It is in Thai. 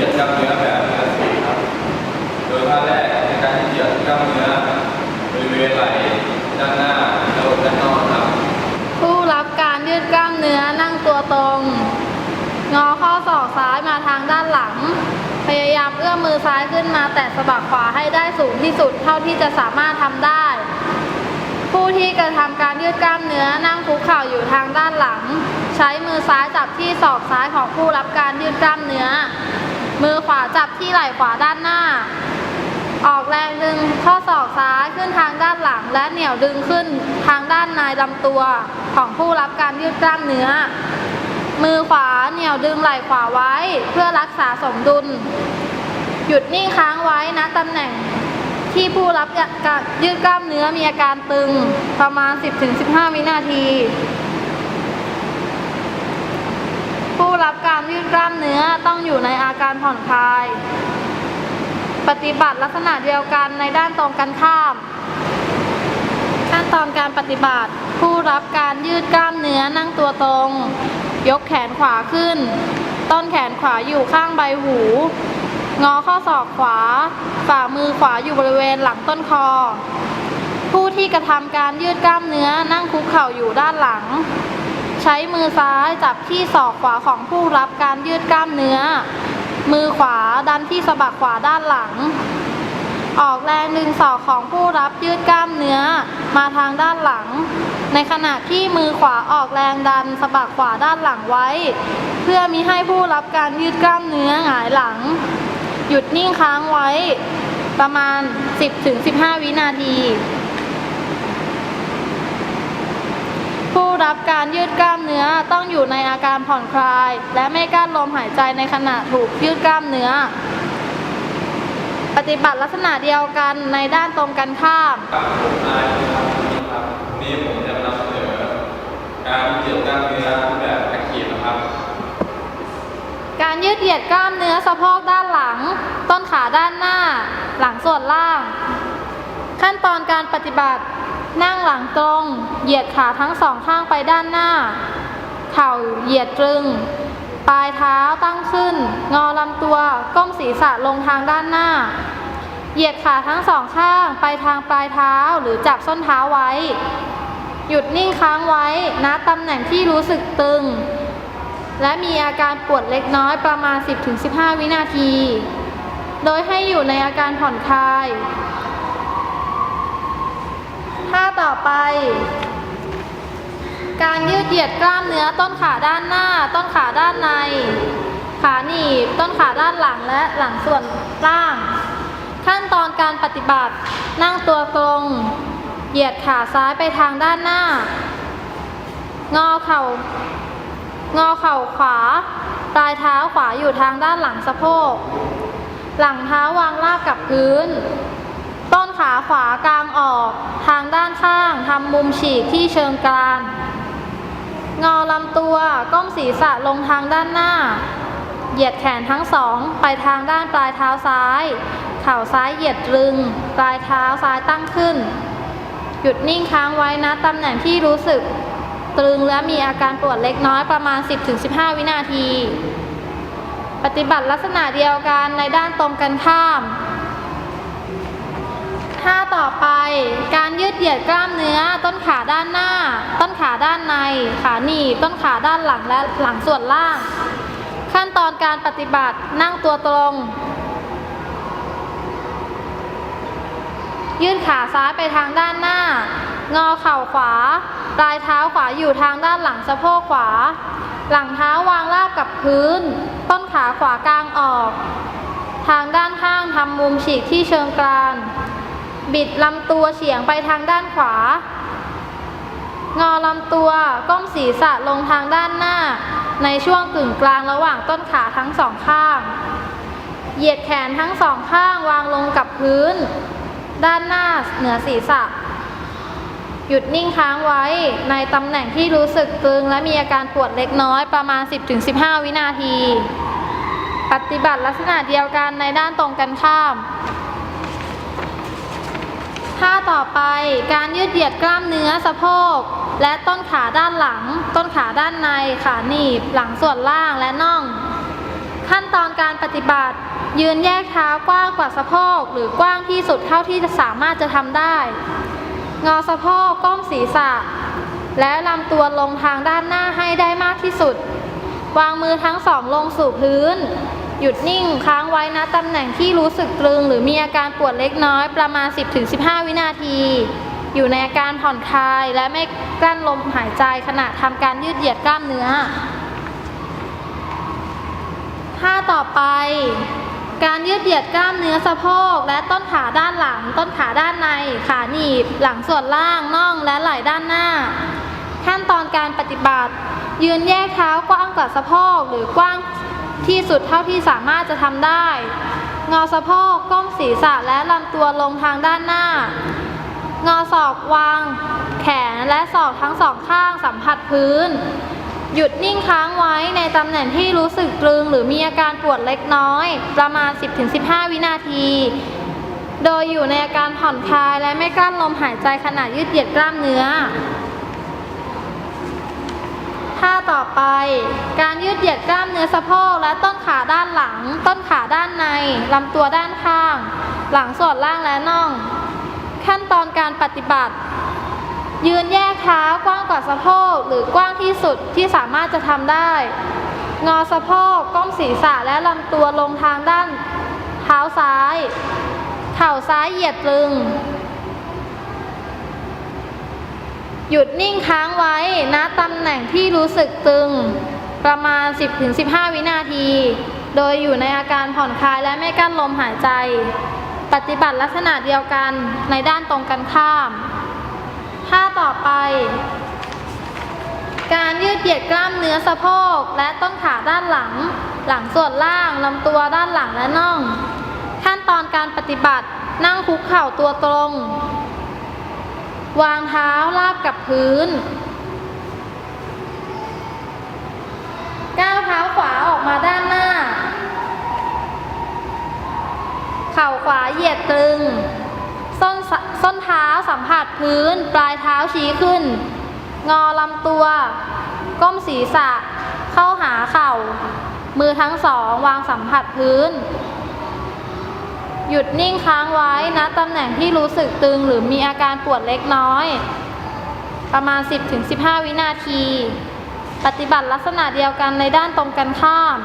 ยียดกล้ามเนื้อแบบทีละสีครับ โดยท่าแรกในการยืดเหยียดกล้ามเนื้อบริเวณไหล่ด้านหน้าและด้านนอกครับ ผู้รับการยืดกล้ามเนื้อนั่งตัวตรง งอข้อศอกซ้ายมาทางด้านหลัง พยายามเอื้อมมือซ้ายขึ้นมาแตะสะบักขวาให้ได้สูงที่สุดเท่าที่จะสามารถทำได้ ผู้ที่กระทำการยืดกล้ามเนื้อนั่งคุกเข่าอยู่ทางด้านหลัง ใช้มือซ้ายจับที่ศอกซ้ายของผู้รับการยืดกล้ามเนื้อ มือขวาจับที่ไหล่ขวาด้านหน้า ออกแรงดึงข้อศอกซ้ายขึ้นทางด้านหลัง และเหนี่ยวดึงขึ้นทางด้านในลำตัวของผู้รับการยืดกล้ามเนื้อ มือขวาเหนี่ยวดึงไหล่ขวาไว้ เพื่อรักษาสมดุล หยุดนิ่งค้างไว้นะตำแหน่งที่ผู้รับยืดกล้ามเนื้อมีอาการตึงประมาณ 10-15 วินาที ผู้ รับการยืดกล้ามเนื้อต้องอยู่ในอาการผ่อนคลาย ปฏิบัติลักษณะเดียวกันในด้านตรงกันข้าม ขั้นตอนการปฏิบัติ ผู้รับการยืดกล้ามเนื้อนั่งตัวตรง ยกแขนขวาขึ้น ต้นแขนขวาอยู่ข้างใบหู งอข้อศอกขวา ฝ่ามือขวาอยู่บริเวณหลังต้นคอ ผู้ที่กระทำการยืดกล้ามเนื้อนั่งคุกเข่าอยู่ด้านหลัง ใช้มือซ้ายจับที่ศอกขวาของผู้รับการยืดกล้ามเนื้อ มือขวาดันที่สะบักขวาด้านหลัง ออกแรงดึงศอกของผู้รับยืดกล้ามเนื้อมาทางด้านหลัง ในขณะที่มือขวาออกแรงดันสะบักขวาด้านหลังไว้ เพื่อมิให้ผู้รับการยืดกล้ามเนื้อหงายหลัง หยุดนิ่งค้างไว้ ประมาณ 10-15 วินาที ผู้รับการยืดกล้ามเนื้อต้องอยู่ในอาการผ่อนคลาย และไม่กลั้นลมหายใจในขณะถูกยืดกล้ามเนื้อ ปฏิบัติลักษณะเดียวกันในด้านตรงกันข้าม ครับผมนายครับวันนี้ผมจะนำเสนอการยืดเหยียดกล้ามเนื้อรูปแบบแอคทีฟนะครับ การยืดเหยียดกล้ามเนื้อสะโพกด้านหลัง ต้นขาด้านหน้า หลังส่วนล่าง ขั้นตอนการปฏิบัติ นั่งหลังตรง เหยียดขาทั้งสองข้างไปด้านหน้า เข่าเหยียดตรึง ปลายเท้าตั้งขึ้น งอลำตัว ก้มศีรษะลงทางด้านหน้า เหยียดขาทั้งสองข้างไปทางปลายเท้าหรือจับส้นเท้าไว้ หยุดนิ่งค้างไว้ณตำแหน่งที่รู้สึกตึง และมีอาการปวดเล็กน้อยประมาณ 10-15 วินาที โดยให้อยู่ในอาการผ่อนคลาย ท่า ต่อไป การยืดเหยียดกล้ามเนื้อต้นขาด้านหน้า ต้นขาด้านใน ขาหนีบ ต้นขาด้านหลังและหลังส่วนล่าง ขั้นตอนการปฏิบัติ นั่งตัวตรง เหยียดขาซ้ายไปทางด้านหน้า งอเข่า งอเข่าขวา ปลายเท้าขวาอยู่ทางด้านหลังสะโพก หลังเท้าวางราบกับพื้นต้นขาขวากลางออกทางด้าำมุมฉีกที่เชิงกราน งอลำตัวก้มศีรษะลงทางด้านหน้า เหยียดแขนทั้งสองไปทางด้านปลายเท้าซ้าย เข่าซ้ายเหยียดรึง ปลายเท้าซ้ายตั้งขึ้น หยุดนิ่งค้างไว้นะตำแหน่งที่รู้สึก ตรึงและมีอาการปวดเล็กน้อยประมาณ 10-15 วินาที ปฏิบัติลักษณะเดียวกันในด้านตรงกันข้ามท่าต่อไปการ เหยียดกล้ามเนื้อ ต้นขาด้านหน้า ต้นขาด้านใน ขาหนีบ ต้นขาด้านหลังและหลังส่วนล่าง ขั้นตอนการปฏิบัตินั่งตัวตรง ยื่นขาซ้ายไปทางด้านหน้า งอเข่าขวา ปลายเท้าขวาอยู่ทางด้านหลังสะโพกขวา หลังเท้าวางราบกับพื้น ต้นขาขวากลางออก ทางด้านข้างทำมุมฉีกที่เชิงกราน บิดลำตัวเฉียงไปทางด้านขวา งอลำตัวก้มศีรษะลงทางด้านหน้า ในช่วงกึ่งกลางระหว่างต้นขาทั้งสองข้าง เหยียดแขนทั้งสองข้างวางลงกับพื้น ด้านหน้าเหนือศีรษะ หยุดนิ่งค้างไว้ในตำแหน่งที่รู้สึกตึงและมีอาการปวดเล็กน้อยประมาณ 10-15 วินาที ปฏิบัติลักษณะเดียวกันในด้านตรงกันข้าม ท่าต่อไปการยืดเหยียดกล้ามเนื้อสะโพก และต้นขาด้านหลัง ต้นขาด้านในขาหนีบ หลังส่วนล่างและน่อง ขั้นตอนการปฏิบัติ ยืนแยกเท้ากว้างกว่าสะโพก หรือกว้างที่สุดเท่าที่จะสามารถจะทำได้ งอสะโพกก้มศีรษะ และลำตัวลงทางด้านหน้าให้ได้มากที่สุด วางมือทั้งสองลงสู่พื้น หยุดนิ่งค้างไว้ณตำแหน่งที่รู้สึกตรึง หรือมีอาการปวดเล็กน้อยประมาณ 10-15 วินาที อยู่ในอาการผ่อนคลายและไม่กลั้นลมหายใจขณะทำการยืดเหยียดกล้ามเนื้อท่าต่อไป การยืดเหยียดกล้ามเนื้อสะโพก และต้นขาด้านหลัง ต้นขาด้านใน ขาหนีบ หลังส่วนล่างน่องและไหล่ด้านหน้า ขั้นตอนการปฏิบัติ ยืนแยกเท้ากว้างกว่าสะโพกหรือกว้าง ที่สุดเท่าที่สามารถจะทำได้ งอสะโพกก้มศีรษะและลำตัวลงทางด้านหน้า งอศอกวาง แขนและศอกทั้งสองข้างสัมผัสพื้น หยุดนิ่งค้างไว้ในตำแหน่งที่รู้สึกตรึงหรือมีอาการปวดเล็กน้อย ประมาณ 10-15 วินาที โดยอยู่ในอาการผ่อนคลายและไม่กลั้นลมหายใจขณะยืดเหยียดกล้ามเนื้อ ท่าต่อไป การยืดเหยียดกล้ามเนื้อสะโพกและต้นขาด้านหลัง ต้นขาด้านในลำตัวด้านข้าง หลังส่วนล่างและน่อง ขั้นตอนการปฏิบัติ ยืนแยกเท้ากว้างกว่าสะโพกหรือกว้างที่สุดที่สามารถจะทำได้ งอสะโพกก้มศีรษะและลำตัวลงทางด้าน เท้าซ้าย เข่าซ้ายเหยียดตรึง หยุดนิ่งค้างไว้ณตำแหน่งที่รู้สึกตึง ประมาณ 10-15 วินาที โดยอยู่ในอาการผ่อนคลายและไม่กั้นลมหายใจ ปฏิบัติลักษณะเดียวกันในด้านตรงกันข้ามท่าต่อไป การยืดเหยียดกล้ามเนื้อสะโพกและต้นขาด้านหลัง หลังส่วนล่างลำตัวด้านหลังและน่อง ขั้นตอนการปฏิบัตินั่งคุกเข่าตัวตรง วางเท้าราบกับพื้น ก้าวเท้าขวาออกมาด้านหน้า เข่าขวาเหยียดตรึง ส้นสส้นเท้าสัมผัสพื้น ปลายเท้าชี้ขึ้น งอลำตัว ก้มศีรษะ เข้าหาเข่า มือทั้งสองวางสัมผัสพื้น หยุดนิ่งค้างไว้ณตำแหน่งที่รู้สึกตึงหรือมีอาการปวดเล็กน้อย ประมาณ 10-15 วินาที ปฏิบัติลักษณะเดียวกันในด้านตรงกันข้าม